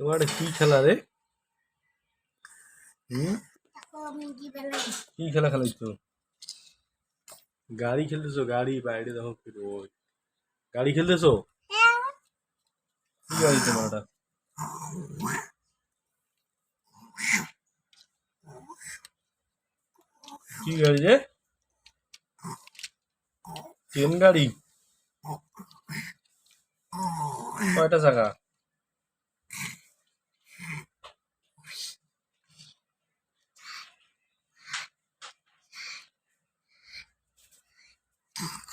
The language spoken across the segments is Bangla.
তোমার এটা কি খেলা রে? হুম? কি খেলা খেলাইছো? গাড়ি খেলতেছো? গাড়ি বাইরে দেখো কি ওই গাড়ি খেলতেছো? হ্যাঁ। কি গাড়ি তোমার এটা? কি গাড়ি রে? ট্রেন গাড়ি? কয়টা চাকা? Ah.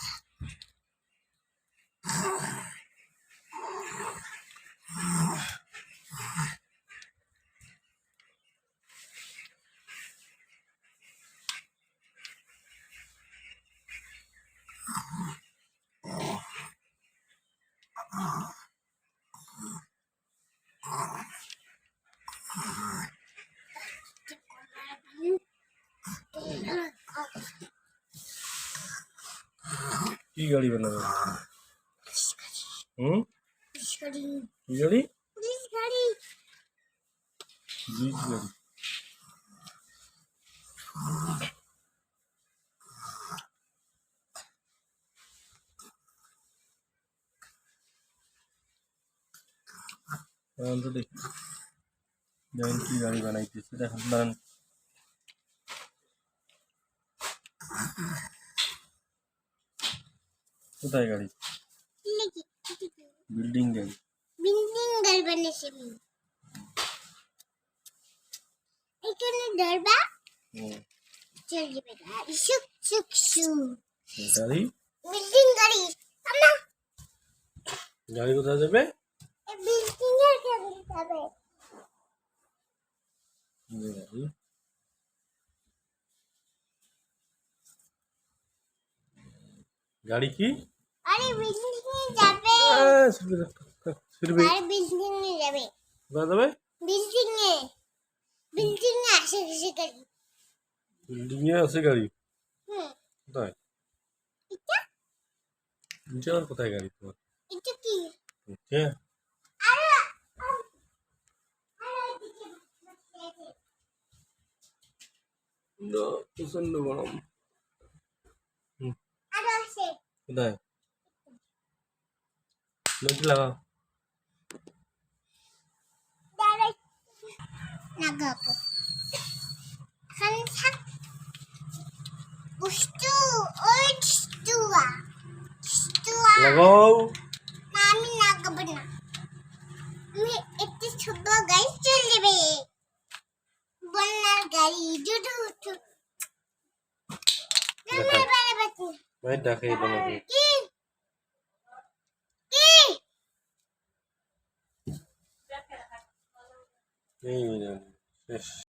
কি গাড়ি বানাবে? হুম? কি গাড়ি তো দেখি দেখেন কি গাড়ি বানাইতেছে দেখেন দাঁড়ান। কোথায় গাড়ি? বিল্ডিং গাড়ি। বিল্ডিং গাড়ি বানিয়েছে এখানে ধরবা চলে যাবে গাড়ি শুক শুক শুক গাড়ি? বিল্ডিং গাড়ি আমা। গাড়ি কোথায় যাবে? বিল্ডিং এর গাড়ি যাবে। গাড়ি। গাড়ি কি? আরে বিল্ডিং এ যাবে আহ, ছুটবে না, ছুটবে আরে বিল্ডিং এ যাবে কোথায় যাবে বিল্ডিং এ বিল্ডিং এ আসে আসে গাড়ি বিল্ডিং এ আছে গাড়ি হুম কোথায় এটা নিচে আবার কোথায় গাড়ি তোমার এটা কি নিচে আরে আরে এদিকে বসে আছে। না, প্রচণ্ড গরম আরে আছে কোথায় লাইট লাগাও লাগাবো লাগাও আমি লাগাবো না আমি একটি ছোট গাড়ি চলে যাবে বন্যার গাড়ি জুটু উঠু ডাকে তোমাকে 没有，确实。